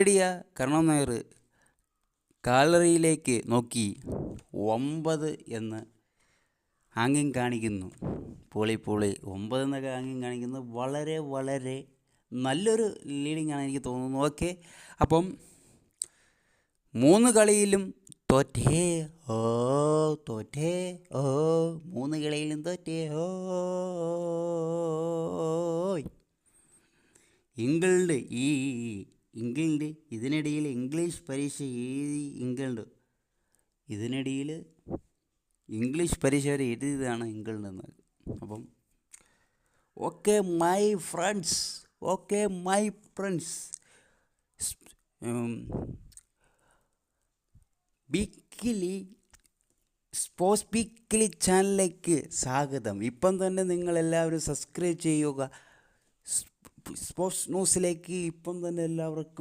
നേടിയ കർണം നായർ കാലറിയിലേക്ക് നോക്കി ഒമ്പത് എന്ന് ആംഗ്യം കാണിക്കുന്നു. പൊളി പൊളി. ഒമ്പത് എന്നൊക്കെ ആംഗ്യം കാണിക്കുന്നു. വളരെ വളരെ നല്ലൊരു ലീഡിംഗ് ആണ് എനിക്ക് തോന്നുന്നു. ഓക്കെ. അപ്പം മൂന്ന് കളിയിലും തോറ്റേ ഓ തോറ്റേ ഓ മൂന്ന് കളിയിലും തോറ്റേ ഓ ഇംഗ്ലണ്ട് ഈ ഇംഗ്ലണ്ട് ഇതിനിടയിൽ ഇംഗ്ലീഷ് പരീക്ഷ എഴുതി ഇംഗ്ലണ്ട്. ഇതിനിടയിൽ ഇംഗ്ലീഷ് പരീക്ഷ വരെ എഴുതിയതാണ് ഇംഗ്ലണ്ട് എന്ന്. അപ്പം okay my friends okay my friends. Bikkili sports Bikkili ചാനലിലേക്ക് സ്വാഗതം. ഇപ്പം തന്നെ നിങ്ങളെല്ലാവരും സബ്സ്ക്രൈബ് ചെയ്യുക. സ്പോർട്സ് ന്യൂസിലേക്ക് ഇപ്പം തന്നെ എല്ലാവർക്കും